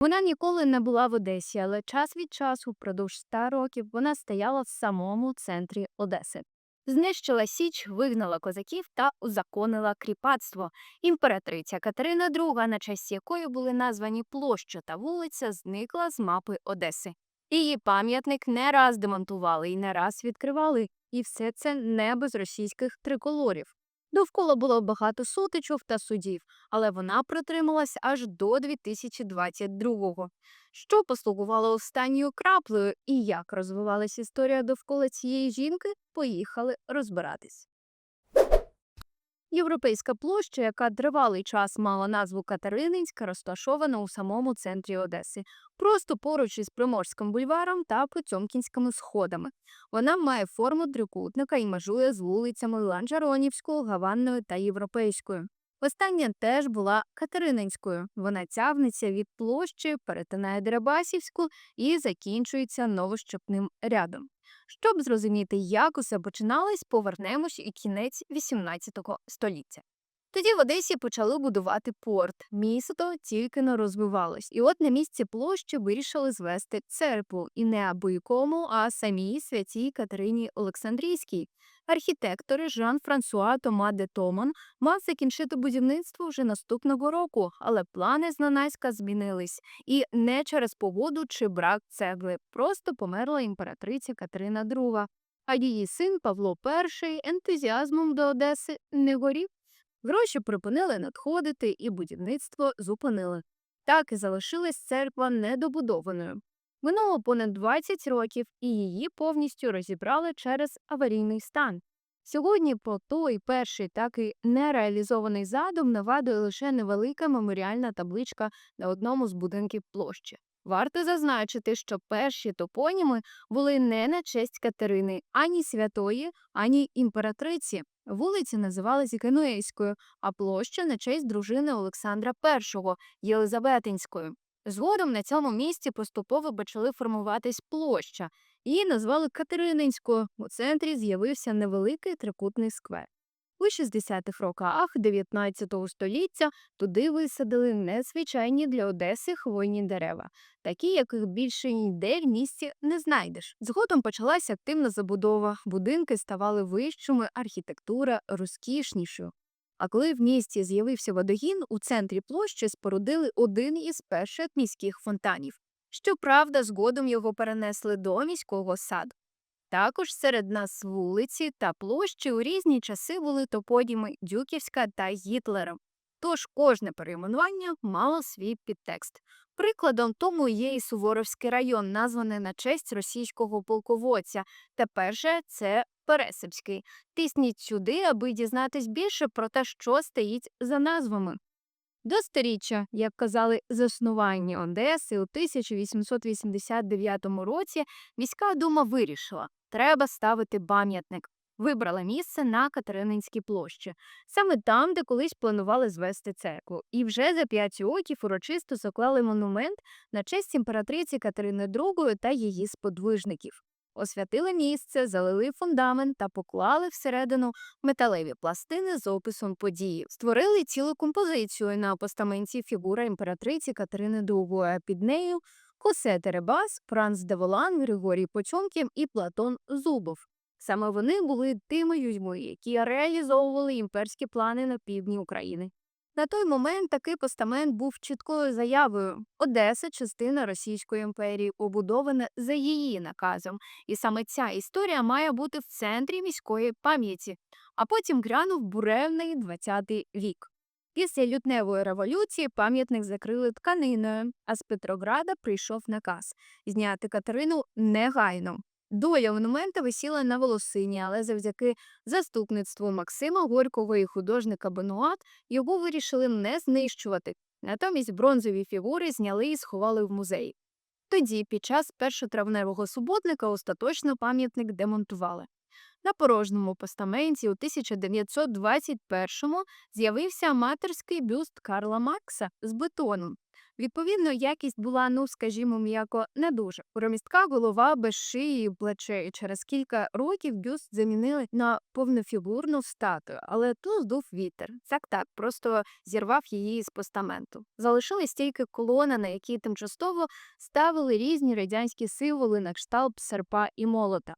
Вона ніколи не була в Одесі, але час від часу, впродовж ста років, вона стояла в самому центрі Одеси. Знищила Січ, вигнала козаків та узаконила кріпацтво. Імператриця Катерина II, на честь якої були названі площа та вулиця, зникла з мапи Одеси. Її пам'ятник не раз демонтували і не раз відкривали, і все це не без російських триколорів. Довкола було багато сутичок та судів, але вона протрималась аж до 2022-го. Що послугувало останньою краплею і як розвивалась історія довкола цієї жінки, поїхали розбиратись. Європейська площа, яка тривалий час мала назву Катерининська, розташована у самому центрі Одеси, просто поруч із Приморським бульваром та Потьомкінськими сходами. Вона має форму трикутника і межує з вулицями Ланжаронівською, Гаванною та Європейською. Остання теж була Катерининською. Вона тягнеться від площі, перетинає Дерибасівську і закінчується новощепним рядом. Щоб зрозуміти, як усе починалось, повернемось і кінець XVIII століття. Тоді в Одесі почали будувати порт. Місто тільки не розвивалось. І от на місці площі вирішили звести церкву і не аби кому, а самій святій Катерині Олександрійській. Архітектор Жан-Франсуа Тома де Томан мав закінчити будівництво вже наступного року, але плани зненацька змінились. І не через погоду чи брак цегли, просто померла імператриця Катерина II. А її син Павло І ентузіазмом до Одеси не горів. Гроші припинили надходити, і будівництво зупинили. Так і залишилась церква недобудованою. Минуло понад 20 років, і її повністю розібрали через аварійний стан. Сьогодні про той перший так і нереалізований задум нагадує лише невелика меморіальна табличка на одному з будинків площі. Варто зазначити, що перші топоніми були не на честь Катерини ані святої, ані імператриці. Вулиці називалися Генуейською, а площа на честь дружини Олександра І Єлизаветинською. Згодом на цьому місці поступово почали формуватись площа. Її назвали Катерининською. У центрі з'явився невеликий трикутний сквер. У 60-х роках 19 століття туди висадили незвичайні для Одеси хвойні дерева, такі, яких більше ніде в місті не знайдеш. Згодом почалася активна забудова, будинки ставали вищими, архітектура розкішнішою. А коли в місті з'явився водогін, у центрі площі спорудили один із перших міських фонтанів. Щоправда, згодом його перенесли до міського саду. Також серед нас вулиці та площі у різні часи були топодіми Дюківська та Гітлера. Тож кожне перейменування мало свій підтекст. Прикладом тому є і Суворовський район, названий на честь російського полководця. Тепер же це Пересипський. Тисніть сюди, аби дізнатись більше про те, що стоїть за назвами. До сторіччя, як казали, заснування Одеси у 1889 році міська дума вирішила, треба ставити пам'ятник. Вибрала місце на Катерининській площі, саме там, де колись планували звести церкву. І вже за п'ять років урочисто заклали монумент на честь імператриці Катерини II та її сподвижників. Освятили місце, залили фундамент та поклали всередину металеві пластини з описом події. Створили цілу композицію на постаменті фігура імператриці Катерини II, а під нею Хосе Теребас, Франц Деволан, Григорій Потьомкін і Платон Зубов. Саме вони були тими людьми, які реалізовували імперські плани на півдні України. На той момент такий постамент був чіткою заявою Одеса частина Російської імперії, побудована за її наказом, і саме ця історія має бути в центрі міської пам'яті, а потім грянув буревний ХХ вік. Після лютневої революції пам'ятник закрили тканиною, а з Петрограда прийшов наказ зняти Катерину негайно. Доля монумента висіла на волосині, але завдяки заступництву Максима Горького і художника Бенуат його вирішили не знищувати. Натомість бронзові фігури зняли і сховали в музеї. Тоді, під час першотравневого суботника, остаточно пам'ятник демонтували. На порожньому постаменті у 1921-му з'явився аматорський бюст Карла Маркса з бетону. Відповідно, якість була, ну скажімо, м'яко не дуже. Промістка голова без шиї і плечей. Через кілька років бюст замінили на повнофігурну статую, але ту здув вітер. Так так, просто зірвав її з постаменту. Залишились тільки колона, на якій тимчасово ставили різні радянські символи на кшталт серпа і молота.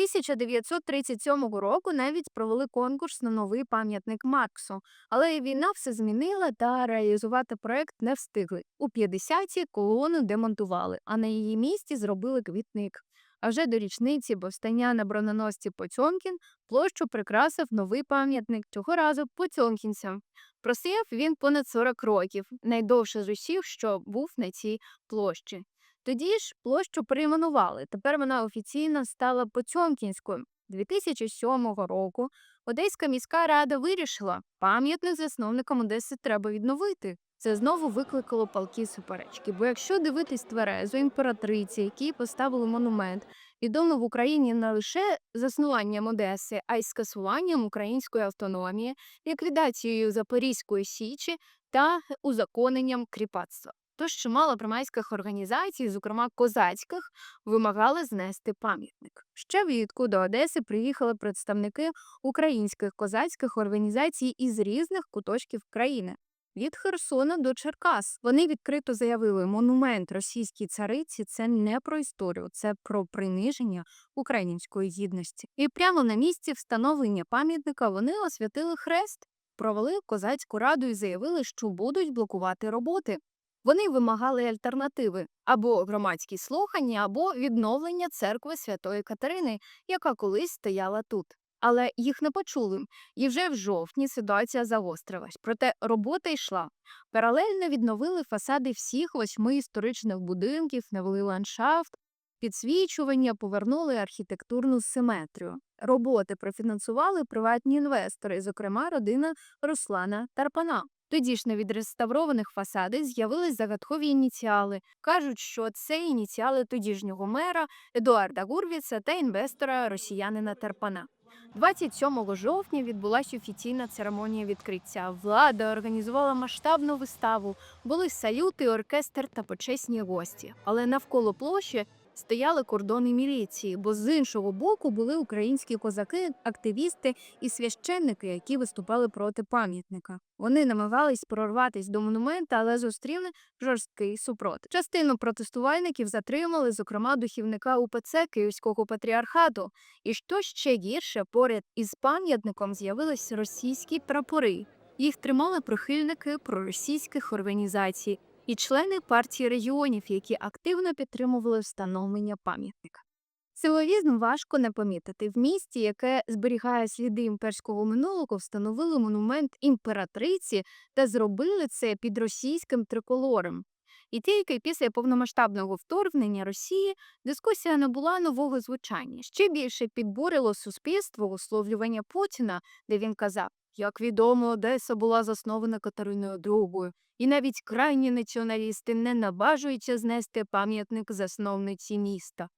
1937 року навіть провели конкурс на новий пам'ятник Марксу, але війна все змінила та реалізувати проект не встигли. У 50-ті колону демонтували, а на її місці зробили квітник. А вже до річниці повстання на броненосці Потьомкін площу прикрасив новий пам'ятник цього разу потьомкінцям. Простояв він понад 40 років, найдовше з усіх, що був на цій площі. Тоді ж площу перейменували. Тепер вона офіційно стала Потьомкінською. 2007 року Одеська міська рада вирішила, пам'ятник засновникам Одеси треба відновити. Це знову викликало палкі суперечки. Бо якщо дивитись тверезо імператриці, якій поставили монумент, відомо в Україні не лише заснуванням Одеси, а й скасуванням української автономії, ліквідацією Запорізької січі та узаконенням кріпацтва. Тож чимало примайських організацій, зокрема козацьких, вимагали знести пам'ятник. Ще влітку до Одеси приїхали представники українських козацьких організацій із різних куточків країни. Від Херсона до Черкас вони відкрито заявили, монумент російській цариці це не про історію, це про приниження української гідності. І прямо на місці встановлення пам'ятника вони освятили хрест, провели козацьку раду і заявили, що будуть блокувати роботи. Вони вимагали альтернативи або громадські слухання, або відновлення церкви Святої Катерини, яка колись стояла тут. Але їх не почули, і вже в жовтні ситуація загострилась. Проте робота йшла. Паралельно відновили фасади всіх восьми історичних будинків, навели ландшафт, підсвічування, повернули архітектурну симетрію. Роботи профінансували приватні інвестори, зокрема родина Руслана Тарпана. Тоді ж на відреставрованих фасадах з'явились загадкові ініціали. Кажуть, що це ініціали тодішнього мера Едуарда Гурвіца та інвестора росіянина Тарпана. 27 жовтня відбулася офіційна церемонія відкриття. Влада організувала масштабну виставу. Були салюти, оркестр та почесні гості. Але навколо площі стояли кордони міліції, бо з іншого боку були українські козаки, активісти і священники, які виступали проти пам'ятника. Вони намагались прорватись до монумента, але зустріли жорсткий супротив. Частину протестувальників затримали, зокрема духівника УПЦ Київського патріархату. І що ще гірше, поряд із пам'ятником з'явились російські прапори. Їх тримали прихильники проросійських організацій і члени партії регіонів, які активно підтримували встановлення пам'ятника. Символізм важко не помітити. В місті, яке зберігає сліди імперського минулого, встановили монумент імператриці та зробили це під російським триколором. І тільки після повномасштабного вторгнення Росії дискусія набула нового звучання. Ще більше підбурило суспільство висловлювання Путіна, де він казав: як відомо, Одеса була заснована Катериною II, і навіть крайні націоналісти не наважуються знести пам'ятник засновниці міста.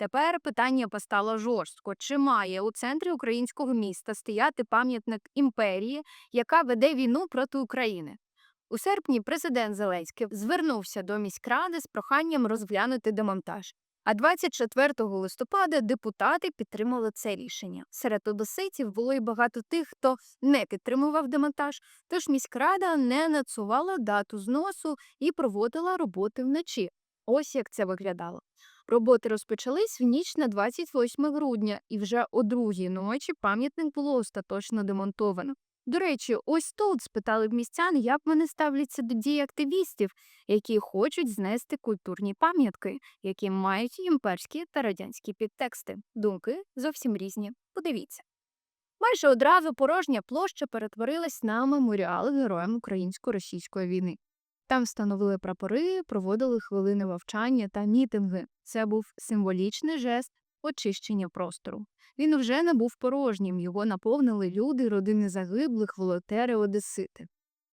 Тепер питання постало жорстко: чи має у центрі українського міста стояти пам'ятник імперії, яка веде війну проти України? У серпні президент Зеленський звернувся до міськради з проханням розглянути демонтаж. А 24 листопада депутати підтримали це рішення. Серед одеситів було й багато тих, хто не підтримував демонтаж, тож міськрада не нацувала дату зносу і проводила роботи вночі. Ось як це виглядало. Роботи розпочались в ніч на 28 грудня, і вже о другій ночі пам'ятник було остаточно демонтовано. До речі, ось тут спитали в містян, як вони ставляться до дій активістів, які хочуть знести культурні пам'ятки, які мають імперські та радянські підтексти. Думки зовсім різні. Подивіться. Майже одразу порожня площа перетворилась на меморіал героям українсько-російської війни. Там встановили прапори, проводили хвилини вовчання та мітинги. Це був символічний жест очищення простору. Він вже не був порожнім, його наповнили люди, родини загиблих, волонтери, одесити.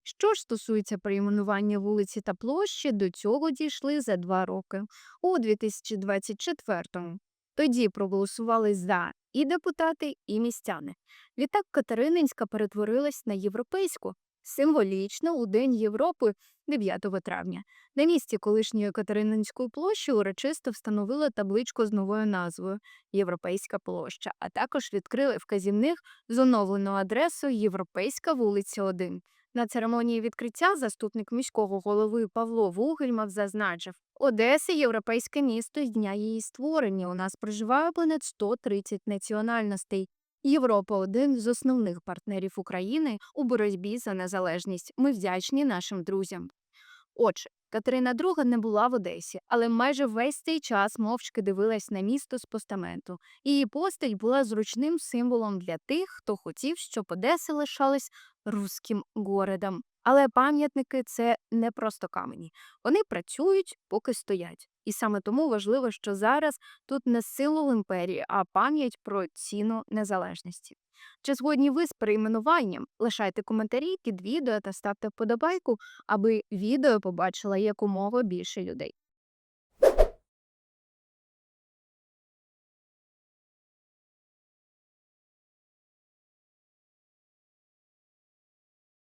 Що ж стосується перейменування вулиці та площі, до цього дійшли за два роки у 2024-му. Тоді проголосували за і депутати, і містяни. Відтак Катерининська перетворилась на європейську. Символічно у День Європи 9 травня на місці колишньої Катерининської площі урочисто встановили табличку з новою назвою Європейська площа, а також відкрили вказівник з оновленою адресою Європейська вулиця 1. На церемонії відкриття заступник міського голови Павло Вугельмов зазначив, Одеса – європейське місто з дня її створення. У нас проживає понад 130 національностей. Європа один з основних партнерів України у боротьбі за незалежність. Ми вдячні нашим друзям. Отже, Катерина II не була в Одесі, але майже весь цей час мовчки дивилась на місто з постаменту. Її постать була зручним символом для тих, хто хотів, щоб Одеса лишалась руським городом. Але пам'ятники це не просто камені. Вони працюють, поки стоять. І саме тому важливо, що зараз тут не силу імперії, а пам'ять про ціну незалежності. Чи згодні ви з перейменуванням? Лишайте коментарі під відео та ставте вподобайку, аби відео побачила якомога більше людей.